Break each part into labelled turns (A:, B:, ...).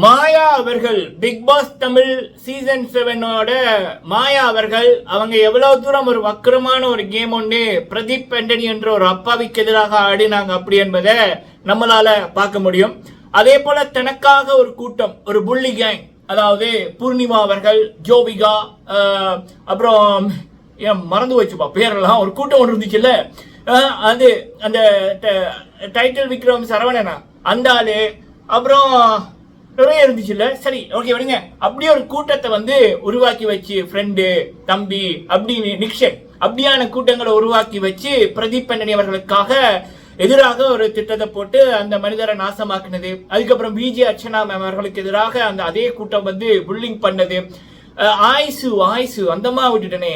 A: மாயா அவர்கள் big Boss Tamil season செவனோட மாயா அவர்கள் அவங்க எவ்வளவு தூரம் ஒரு வக்கரமான ஒரு கேம் ஒன்று பிரதீப் பெண்டனி என்ற ஒரு அப்பாவிக்கு எதிராக ஆடினாங்க அப்படி என்பதை நம்மளால பார்க்க முடியும். அதே போல தனக்காக ஒரு கூட்டம் ஒரு புள்ளி கேங் அதாவது பூர்ணிமா அவர்கள் ஜோபிகா அப்புறம் ஏன் மறந்து வச்சுப்பா பேரெல்லாம் ஒரு கூட்டம் ஒன்று இருந்துச்சுல்ல? அது அந்த டைட்டில் விக்ரம் சரவணனா அந்த ஆளு அப்புறம் நிறைய இருந்துச்சுல்ல? சரி ஓகே விடுங்க அப்படியே ஒரு கூட்டத்தை வந்து உருவாக்கி வச்சு ஃப்ரெண்டு தம்பி அப்படின்னு நிக்ஷன் அப்படியான கூட்டங்களை உருவாக்கி வச்சு பிரதீப் பண்ணனி அவர்களுக்காக எதிராக ஒரு திட்டத்தை போட்டு அந்த மனிதரை நாசமாக்குனது. அதுக்கப்புறம் பிஜே அர்ச்சனா மேம் அவர்களுக்கு எதிராக அந்த அதே கூட்டம் வந்து புல்லிங் பண்ணது. ஆயுசு ஆயுசு அந்தமா விட்டுட்டனே.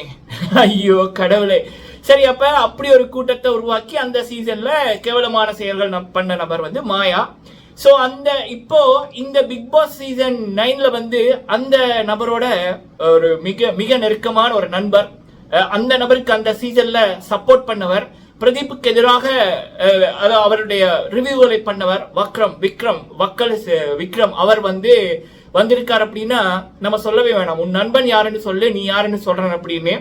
A: ஐயோ கடவுளே. சரி அப்ப அப்படி ஒரு கூட்டத்தை உருவாக்கி அந்த சீசன்ல கேவலமான செயல்கள் பண்ண நபர் வந்து மாயா. ஸோ அந்த இப்போ இந்த பிக் பாஸ் சீசன் நைன்ல வந்து அந்த நபரோட ஒரு மிக மிக நெருக்கமான ஒரு நண்பர் அந்த நபருக்கு அந்த சீசன்ல சப்போர்ட் பண்ணவர். பிரதீப்புக்கு எதிராக அதாவது அவருடைய ரிவ்யூகளை பண்ணவர். வக்ரம் விக்ரம் வக்கல் விக்ரம் அவர் வந்து வந்திருக்கார் அப்படின்னா நம்ம சொல்லவே வேணாம். உன் நண்பன் யாருன்னு சொல்லு நீ யாருன்னு சொல்றேன் அப்படின்னு.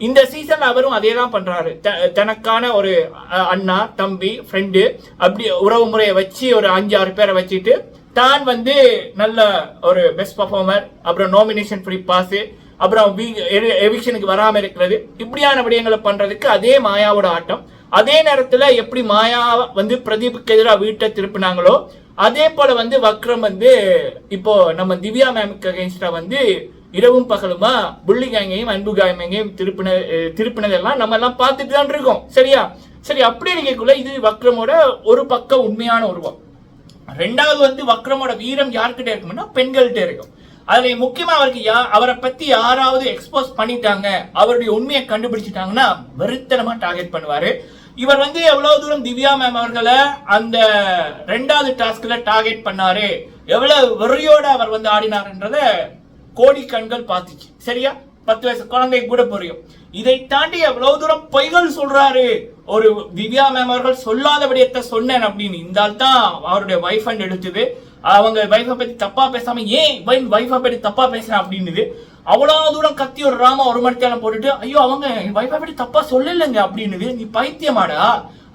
A: இந்த சீசன் அவரும் அதே தான் பண்றாரு. த- தனக்கான ஒரு அண்ணா தம்பி ஃப்ரெண்டு அப்படி உறவு முறையை வச்சு ஒரு அஞ்சு ஆறு பேரை வச்சுட்டு தான் வந்து நல்ல ஒரு பெஸ்ட் பர்ஃபார்மர் அப்புறம் நாமினேஷன் ஃப்ரீ பாஸ் அப்புறம் எவிக்ஷனுக்கு வராமல் இருக்கிறது. இப்படியான விடயங்களை பண்றதுக்கு அதே மாயாவோட ஆட்டம். அதே நேரத்தில் எப்படி மாயா வந்து பிரதீப்புக்கு எதிராக வீட்டை திருப்பினாங்களோ அதே போல வந்து வக்ரம் வந்து இப்போ நம்ம திவ்யா மேமுக்கு அகேன்ஸ்டா வந்து இரவும் பகலுமா? புள்ளி கேங்கையும் அன்பு கேங்கையும் திருப்பின திருப்பினதெல்லாம் நம்ம எல்லாம் பார்த்துட்டு தான் இருக்கோம். சரியா? சரி அப்படி இருக்கக்குள்ள இது வக்ரமோட ஒரு பக்கம் உண்மையான உருவம். ரெண்டாவது வந்து வக்ரமோட வீரம் யார்கிட்ட இருக்கும்னா பெண்கள்கிட்ட இருக்கும். அதுல முக்கியமா அவருக்கு யா அவரை பத்தி யாராவது எக்ஸ்போஸ் பண்ணிட்டாங்க அவருடைய உண்மையை கண்டுபிடிச்சிட்டாங்கன்னா வெறித்தனமா டார்கெட் பண்ணுவாரு. இவர் வந்து எவ்வளவு தூரம் திவ்யா மேம் அவர்களை அந்த ரெண்டாவது டாஸ்க்ல டார்கெட் பண்ணாரு எவ்வளவு வெறியோட அவர் வந்து ஆடினாருன்றத கோடி கண்கள் பார்த்துச்சு. சரியா? பத்து வயசு குழந்தை கூட புரியும். இதை தாண்டி எவ்வளவு தூரம் பொய்கள் சொல்றாரு? ஒரு திவ்யா மேம் அவர்கள் சொல்லாத விடயத்தை சொன்னேன் அப்படின்னு. இந்த ஆள் தான் அவருடைய வைஃப் அண்ட் எடுத்தது அவங்க வைஃபை பத்தி தப்பா பேசாம ஏன் வைஃபை பத்தி தப்பா பேசுறேன்? அப்படின்னுது. அவ்வளவு தூரம் கத்தி ஒரு ராமா ஒரு மணித்தேலம் போட்டுட்டு ஐயோ அவங்க வைஃபை பத்தி தப்பா சொல்லலைங்க அப்படின்னுது. நீ பைத்தியமாடா.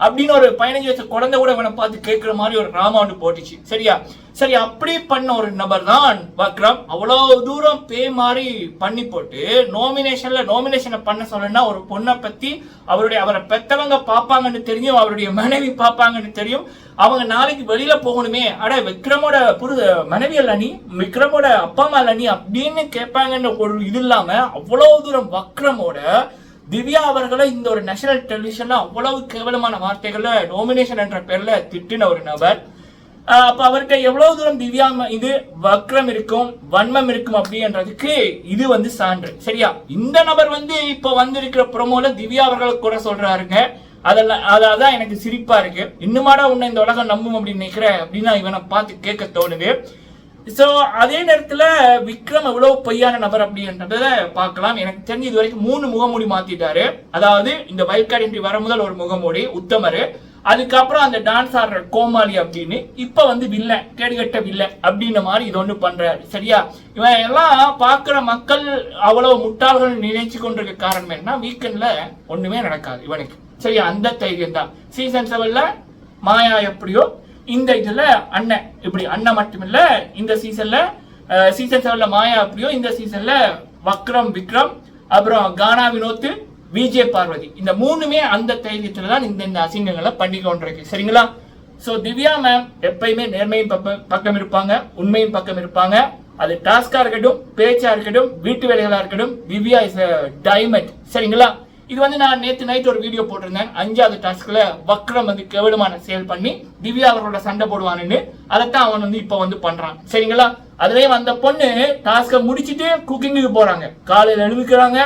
A: அப்படின்னு ஒரு பதினஞ்சு வயசு குழந்தை கூட இவனை பார்த்து கேட்குற மாதிரி ஒரு ராமாண்டு போட்டுச்சு. சரியா? சரி அப்படி பண்ண ஒரு நபர் தான் வக்ரம். அவ்வளோ தூரம் பே மாதிரி பண்ணி போட்டு நாமினேஷன்ல நோமினேஷனை பண்ண சொல்லணும்னா ஒரு பொண்ணை பத்தி அவருடைய அவரை பெத்தவங்க பார்ப்பாங்கன்னு தெரியும் அவருடைய மனைவி பார்ப்பாங்கன்னு தெரியும். அவங்க நாளைக்கு வெளியில போகணுமே. அட விக்ரமோட புரு மனைவி அல்ல நீ? விக்ரமோட அப்பா அம்மா அல்ல நீ? அப்படின்னு கேட்பாங்கன்ற ஒரு இது இல்லாம அவ்வளோ தூரம் வக்ரமோட திவ்யா அவர்களை இந்த ஒரு நேஷனல் டெலிவிஷன்ல அவ்வளவு கேவலமான வார்த்தைகள்ல நோமினேஷன் என்ற பேர்ல திட்டின ஒரு நபர். அப்ப அவர்கிட்ட எவ்வளவு தூரம் திவ்யா இது வக்ரம் இருக்கும் வன்மம் இருக்கும் அப்படின்றதுக்கு இது வந்து சான்று. சரியா? இந்த நபர் வந்து இப்ப வந்திருக்கிற ப்ரோமோல திவ்யா அவர்களை கூட சொல்றாருங்க. அதெல்லாம் அதான் எனக்கு சிரிப்பா இருக்கு. இன்னுமாடா உன்னை இந்த உலகம் நம்பும் அப்படின்னு நினைக்கிறேன் அப்படின்னு இவனை பார்த்து கேட்க தோணுது. ஸோ அதே நேரத்தில் விக்ரம் எவ்வளோ பொய்யான நபர் அப்படின்றத பார்க்கலாம். எனக்கு தெரிஞ்சு இது வரைக்கும் மூணு முகமூடி மாத்திட்டாரு. அதாவது இந்த வைல்ட் என்ட்ரி வர முதல் ஒரு முகமூடி உத்தமர். அதுக்கப்புறம் அந்த டான்ஸ் ஆடுற கோமாளி அப்படின்னு. இப்ப வந்து வில்ல கேடுகட்ட வில்ல அப்படின்ற மாதிரி இது ஒண்ணு பண்றாரு. சரியா? இவன் எல்லாம் பாக்குற மக்கள் அவ்வளவு முட்டாள்கள் நினைச்சு கொண்டிருக்க காரணம் என்ன? வீக்கெண்ட்ல ஒண்ணுமே நடக்காது இவனுக்கு. சரியா? அந்த தைரியம் தான் சீசன் செவன்ல மாயா எப்படியோ இந்த இதுல அண்ணன் இப்படி அண்ணன் மட்டுமில்ல இந்த சீசன்ல சீசன் செவன்ல மாயா அப்படியோ இந்த சீசன்ல வக்ரம் விக்ரம் அப்புறம் கானா வினோத்து விஜே பார்வதி. இந்த மூணுமே அந்த தைரியத்துல தான் இந்த இந்த அசிங்கங்களை பண்ணி கொண்டிருக்கு. சரிங்களா? சோ திவ்யா மேம் எப்பயுமே நேர்மையும் பக்கம் பக்கம் இருப்பாங்க உண்மையும் பக்கம் இருப்பாங்க. அது டாஸ்கா இருக்கட்டும் பேச்சா இருக்கட்டும் வீட்டு வேலைகளா இருக்கட்டும் திவ்யா இஸ் டைமண்ட் சரிங்களா? இது வந்து நான் நேற்று நைட் ஒரு வீடியோ போட்டிருந்தேன். அஞ்சாவது டாஸ்க்ல வக்ரம் வந்து கெவிடமான செயல் பண்ணி திவ்யா அவர்களோட சண்டை போடுவானுன்னு. அதைத்தான் அவன் வந்து இப்ப வந்து பண்றான். சரிங்களா? அதுலயும் அந்த பொண்ணு டாஸ்கை முடிச்சுட்டு குக்கிங்குக்கு போறாங்க. காலையில எழுந்துக்கிறாங்க.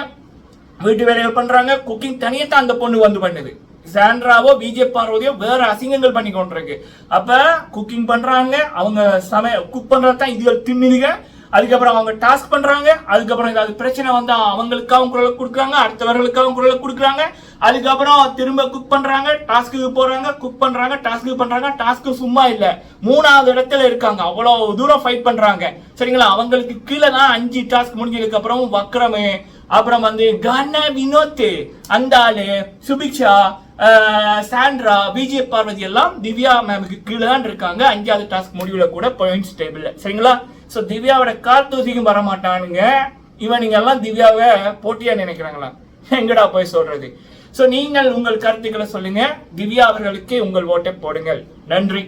A: வீட்டு வேலைகள் பண்றாங்க. குக்கிங் தனியே தான் அந்த பொண்ணு வந்து பண்ணுது. சாண்ட்ராவோ பிஜே பார்வதியோ வேற அசிங்கங்கள் பண்ணி கொண்டிருக்கு அப்ப குக்கிங் பண்றாங்க. அவங்க சமய குக் பண்றதான் இதுகள் தின்னுதுங்க. அதுக்கப்புறம் அவங்க டாஸ்க் பண்றாங்க. அதுக்கப்புறம் ஏதாவது பிரச்சனை வந்தா அவங்களுக்காகவும் குரல் கொடுக்குறாங்க அடுத்தவர்களுக்காகவும் குரல் கொடுக்குறாங்க. அதுக்கப்புறம் திரும்ப குக் பண்றாங்க டாஸ்க்கு போறாங்க குக் பண்றாங்க டாஸ்க்கு பண்றாங்க. டாஸ்க்கு சும்மா இல்ல மூணாவது இடத்துல இருக்காங்க. அவ்வளவு தூரம் ஃபைட் பண்றாங்க. சரிங்களா? அவங்களுக்கு கீழே தான் அஞ்சு டாஸ்க் முடிஞ்சதுக்கு அப்புறம் வக்ரமே அப்புறம் வந்து கன வினோத் அந்த ஆளு சுபிக்ஷா சாண்ட்ரா விஜய் பார்வதி எல்லாம் திவ்யா மேமுக்கு கீழே தான் இருக்காங்க. அஞ்சாவது டாஸ்க் முடிவுல கூட பாயிண்ட்ஸ் டேபிள் சரிங்களா? சோ திவ்யாவோட கால் தூசிக்கும் வர மாட்டானுங்க இவனுங்க எல்லாம் திவ்யாவை போட்டியா நினைக்கிறாங்களா? எங்கடா போய் சொல்றது? சோ நீங்கள் உங்கள் கருத்துக்களை சொல்லுங்க. திவ்யா அவர்களுக்கு உங்கள் ஓட்டை போடுங்கள். நன்றி.